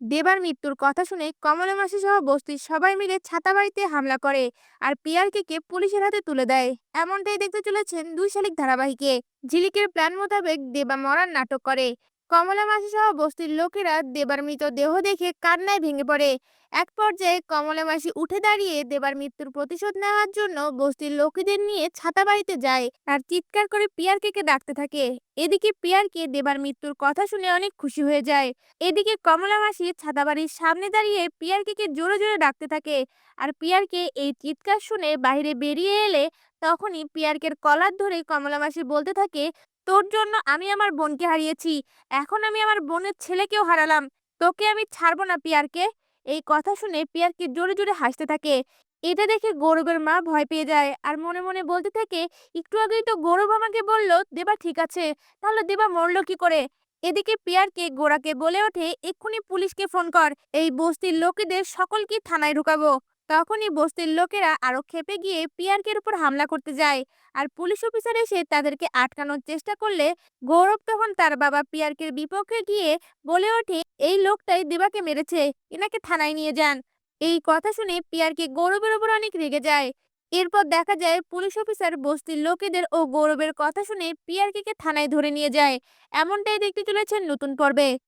দেবার মৃত্যুর কথা শুনে কমলা মাসি সহ বস্তির সবাই মিলে ছাতাবাড়িতে হামলা করে আর পিয়ারকে পুলিশের হাতে তুলে দেয়। এমনটাই দেখতে চলেছেন দুই শালিক ধারাবাহিকে। ঝিলিকের প্ল্যান মোতাবেক দেবা মরার নাটক করে। কমলা মাসি সহ বস্তির লোকেরা দেবার মৃত দেহ দেখে কান্নায় ভেঙে পড়ে। এক পর্যায়ে কমলা মাসি উঠে দাঁড়িয়ে দেবার মৃত্যুর প্রতিশোধ নেওয়ার জন্য বস্তির লোকেদের নিয়ে ছাতাবাড়িতে যায় আর চিৎকার করে পিয়ারকে ডাকতে থাকে। এদিকে পিয়ারকে দেবার মৃত্যুর কথা শুনে অনেক খুশি হয়ে যায়। এদিকে কমলা মাসি ছাতাবাড়ির সামনে দাঁড়িয়ে পিয়ারকে জোরে জোরে ডাকতে থাকে আর পিয়ারকে এই চিৎকার শুনে বাইরে বেরিয়ে এলে তখনই পিয়ারকের কলার ধরে কমলা মাসি বলতে থাকে তোর জন্য আমি আমার বোনকে হারিয়েছি। এখন আমি আমার বোনের ছেলেকেও হারালাম। তোকে আমি ছাড়বো না, পিয়ারকে। এই কথা শুনে পিয়ারকে জোরে জোরে হাসতে থাকে। এটা দেখে গৌরবের মা ভয় পেয়ে যায় আর মনে মনে বলতে থাকে, একটু আগেই তো গৌরব আমাকে বলল, দেবা ঠিক আছে, তাহলে দেবা মরলো কি করে? এদিকে পিয়ারকে গোড়াকে বলে ওঠে, এক্ষুনি পুলিশকে ফোন কর, এই বস্তির লোকেদের সকলকে থানায় ঢুকাবো। তখনই বস্তির লোকেরা আরও খেপে গিয়ে পিয়ারকের উপর হামলা করতে যায়। আর পুলিশ অফিসার এসে তাদেরকে আটকানোর চেষ্টা করলে গৌরব তখন তার বাবা পিয়ারকের বিপক্ষে গিয়ে বলে ওঠে, এই লোকটাই দেবাকে মেরেছে, এনাকে থানায় নিয়ে যান। এই কথা শুনে পিয়ারকে গৌরবের উপর অনেক রেগে যায়। এরপর দেখা যায় পুলিশ অফিসার বস্তির লোকেদের ও গৌরবের কথা শুনে পিয়ারকে থানায় ধরে নিয়ে যায়। এমনটাই দেখতে চলেছেন নতুন পর্বে।